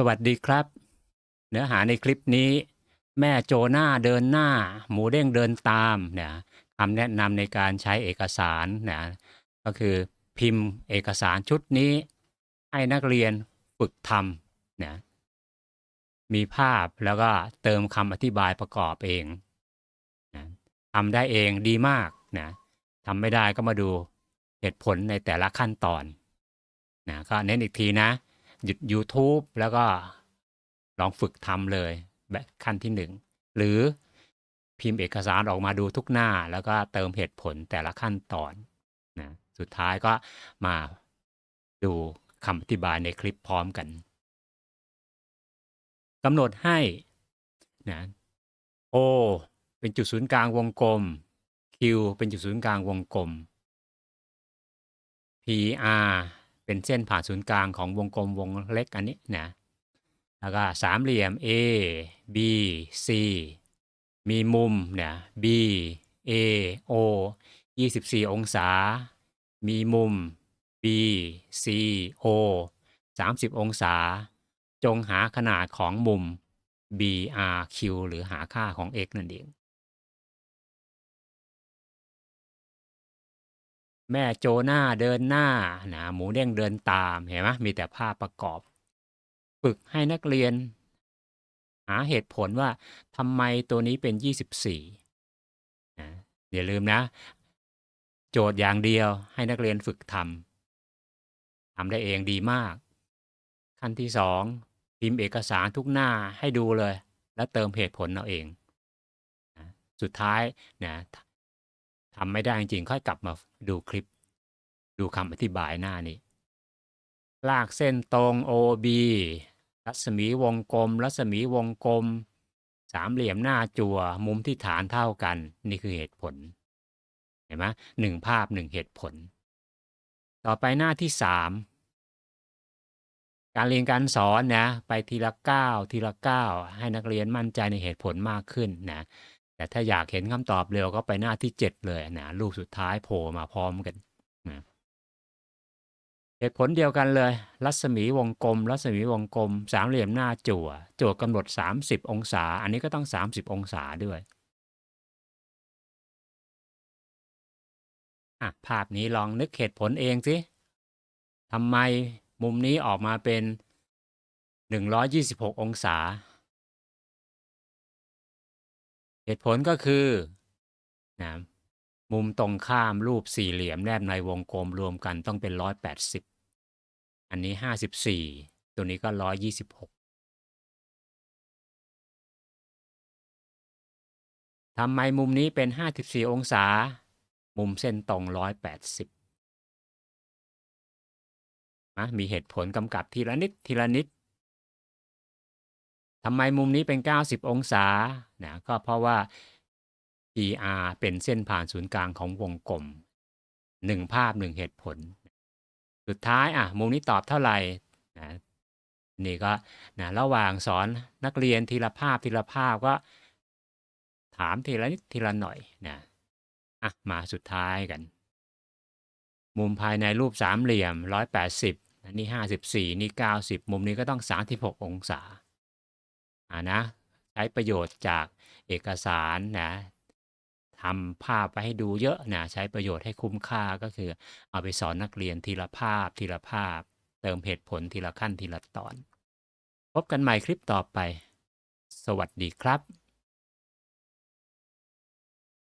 สวัสดีครับ เนื้อหาในคลิปนี้ แม่โจหน้าเดินหน้า หมูเด้งเดินตามเนะคำแนะนำในการใช้เอกสารนะก็คือพิมพ์เอกสารชุดนี้ ให้นักเรียนฝึกทำนะมีภาพแล้วก็เติมคำอธิบายประกอบเองนะทำได้เองดีมากนะทำไม่ได้ก็มาดูเหตุผลในแต่ละขั้นตอนนะก็เน้นอีกทีนะ หยุด YouTube แล้วก็ลองฝึกทำเลยแบบขั้นที่หนึ่งหรือพิมพ์เอกสารออกมาดูทุกหน้า แล้วก็เติมเหตุผลแต่ละขั้นตอนนะสุดท้ายก็มาดูคำอธิบายในคลิปพร้อมกันกำหนดให้นะ O เป็นจุดศูนย์กลางวงกลม Q เป็นจุดศูนย์กลางวงกลม PR เป็นเส้นผ่านศูนย์กลางของวงกลมวงเล็กอันนี้นะแล้วก็สามเหลี่ยม A B C มีมุมเนี่ย B A O 24 องศา มีมุม B C O 30 องศา จงหาขนาดของมุม B R Q หรือหาค่าของ x นั่นเอง แม่โจหน้าเดินหน้านะหมูเด้งเดินตามเห็นไหมมีแต่ภาพประกอบ ฝึกให้นักเรียน หาเหตุผลว่าทำไมตัวนี้เป็น 24นะอย่าลืมนะ โจทย์อย่างเดียวให้นักเรียนฝึกทำทำได้เองดีมาก ขั้นที่สองพิมพ์เอกสารทุกหน้าให้ดูเลย แล้วเติมเหตุผลเอาเองนะสุดท้ายนะ ทำไม่ได้จริงๆค่อยกลับมาดูคลิป ดูคำอธิบายหน้านี้ ลากเส้นตรง OB รัศมีวงกลม รัศมีวงกลม สามเหลี่ยมหน้าจั่วมุมที่ฐานเท่ากัน นี่คือเหตุผล เห็นไหมหนึ่งภาพหนึ่งเหตุผล ต่อไปหน้าที่สามการเรียนการสอนนะ ไปทีละก้าวทีละก้าวให้นักเรียนมั่นใจในเหตุผลมากขึ้นนะ แต่ถ้าอยากเห็นคำตอบเร็วก็ไปหน้าที่เจ็ดเลยนะลูกสุดท้ายโผล่มาพร้อมกันนะเหตุผลเดียวกันเลย รัศมีวงกลม รัศมีวงกลม สามเหลี่ยมหน้าจั่วจทย์กำหนด 30 องศา อันนี้ก็ต้อง 30 องศาด้วยอะภาพนี้ลองนึกเหตุผลเองสิทำไมมุมนี้ออกมาเป็น 126 องศา เหตุผลก็คือนะมุมตรงข้ามรูปสี่เหลี่ยมแนบในวงกลมรวมกันต้องเป็น 180 อันนี้ 54 ตัวนี้ก็ 126ทำไมมุมนี้เป็น 54 องศา มุมเส้นตรง 180นะมีเหตุผลกำกับทีละนิดทีละนิด ทำไมมุมนี้เป็น 90 องศานะก็เพราะว่า PR เป็นเส้นผ่านศูนย์กลางของวงกลมหนึ่งภาพหนึ่งเหตุผล สุดท้ายอะมุมนี้ตอบเท่าไหร่นะนี่ก็นะระหว่างสอนนักเรียนทีละภาพทีละภาพก็ ถามทีละนิดทีละหน่อยนะอะมาสุดท้ายกัน มุมภายในรูปสามเหลี่ยม 180อันนี้ 54 นี่ 90 มุมนี้ก็ต้อง 36 องศา อ่านะใช้ประโยชน์จากเอกสารนะทำภาพไปให้ดูเยอะนะใช้ประโยชน์ให้คุ้มค่าก็คือ เอาไปสอนนักเรียนทีละภาพทีละภาพ เติมเหตุผลทีละขั้นทีละตอน พบกันใหม่คลิปต่อไป สวัสดีครับ